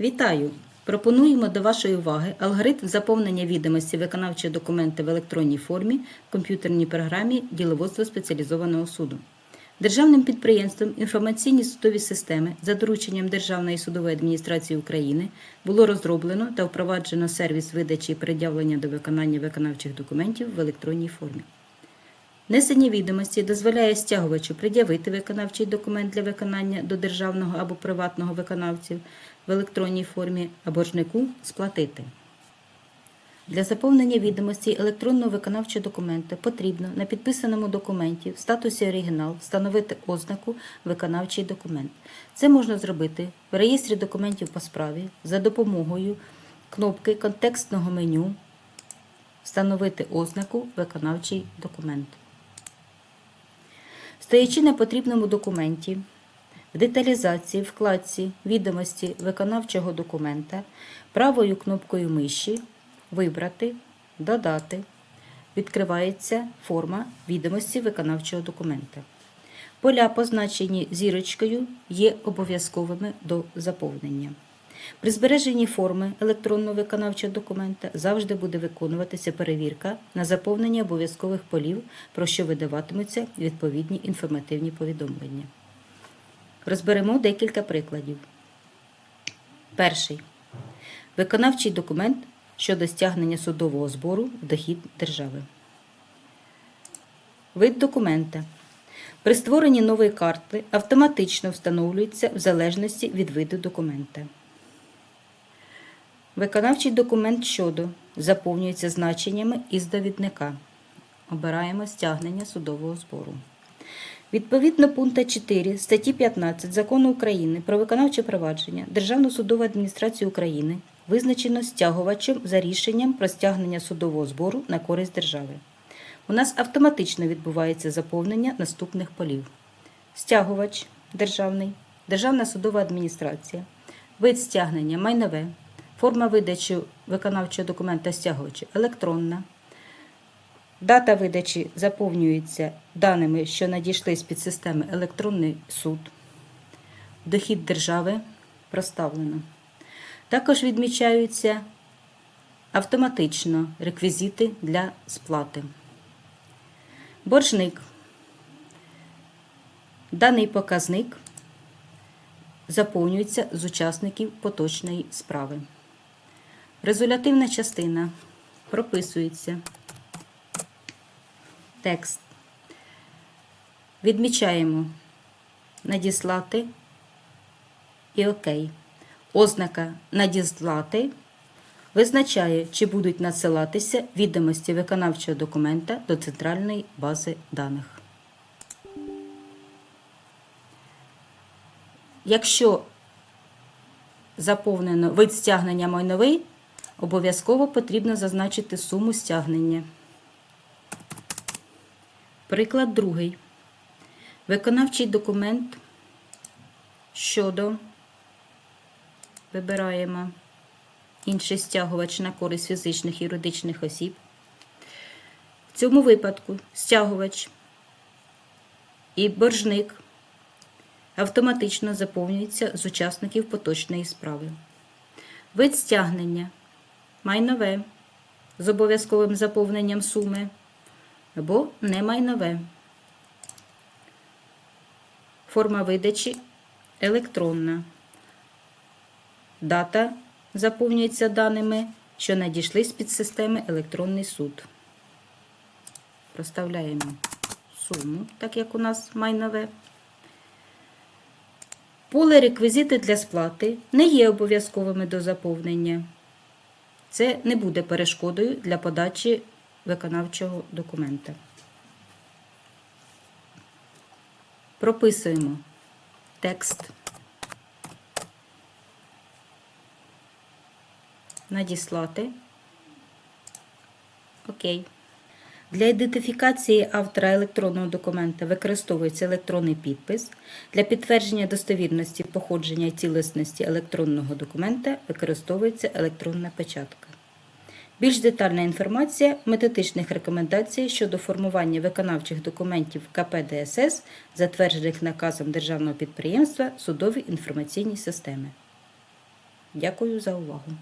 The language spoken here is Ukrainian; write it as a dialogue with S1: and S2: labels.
S1: Вітаю! Пропонуємо до вашої уваги алгоритм заповнення відомості виконавчого документа в електронній формі в комп'ютерній програмі діловодства спеціалізованого суду. Державним підприємством інформаційні судові системи за дорученням Державної судової адміністрації України було розроблено та впроваджено сервіс видачі і пред'явлення до виконання виконавчих документів в електронній формі. Внесення відомості дозволяє стягувачу пред'явити виконавчий документ для виконання до державного або приватного виконавців в електронній формі, а боржнику сплатити. Для заповнення відомостей електронного виконавчого документа потрібно на підписаному документі в статусі оригінал встановити ознаку виконавчий документ. Це можна зробити в реєстрі документів по справі за допомогою кнопки контекстного меню Встановити ознаку виконавчий документ. Стоячи на потрібному документі, в деталізації вкладці відомості виконавчого документа правою кнопкою миші Вибрати, Додати відкривається форма відомості виконавчого документа. Поля, позначені зірочкою, є обов'язковими до заповнення. При збереженні форми електронного виконавчого документа завжди буде виконуватися перевірка на заповнення обов'язкових полів, про що видаватимуться відповідні інформативні повідомлення. Розберемо декілька прикладів. Перший. Виконавчий документ щодо стягнення судового збору в дохід держави. Вид документа. При створенні нової карти автоматично встановлюється в залежності від виду документа. Виконавчий документ щодо заповнюється значеннями із довідника. Обираємо стягнення судового збору. Відповідно пункту 4 статті 15 Закону України про виконавче провадження Державну судову адміністрацію України визначено стягувачем за рішенням про стягнення судового збору на користь держави. У нас автоматично відбувається заповнення наступних полів: стягувач державний, Державна судова адміністрація, вид стягнення майнове, форма видачі виконавчого документа стягувача електронна. Дата видачі заповнюється даними, що надійшли з підсистеми електронний суд. Дохід держави проставлено. Також відмічаються автоматично реквізити для сплати. Боржник. Даний показник заповнюється з учасників поточної справи. Резолютивна частина прописується. Текст. Відмічаємо надіслати і ОК. Ознака надіслати визначає, чи будуть надсилатися відомості виконавчого документа до центральної бази даних. Якщо заповнено вид стягнення майновий, обов'язково потрібно зазначити суму стягнення. Приклад другий. Виконавчий документ щодо вибираємо інший стягувач на користь фізичних і юридичних осіб. В цьому випадку стягувач і боржник автоматично заповнюються з учасників поточної справи. Вид стягнення майнове з обов'язковим заповненням суми або немайнове. Форма видачі електронна. Дата заповнюється даними, що надійшли з підсистеми електронний суд. Проставляємо суму, так як у нас майнове. Поле реквізити для сплати не є обов'язковими до заповнення. Це не буде перешкодою для подачі виконавчого документа. Прописуємо текст. Надіслати. Окей. Для ідентифікації автора електронного документа використовується електронний підпис. Для підтвердження достовірності походження і цілісності електронного документа використовується електронна печатка. Більш детальна інформація методичних рекомендацій щодо формування виконавчих документів КП ДСС, затверджених наказом Державного підприємства Судові інформаційні системи. Дякую за увагу.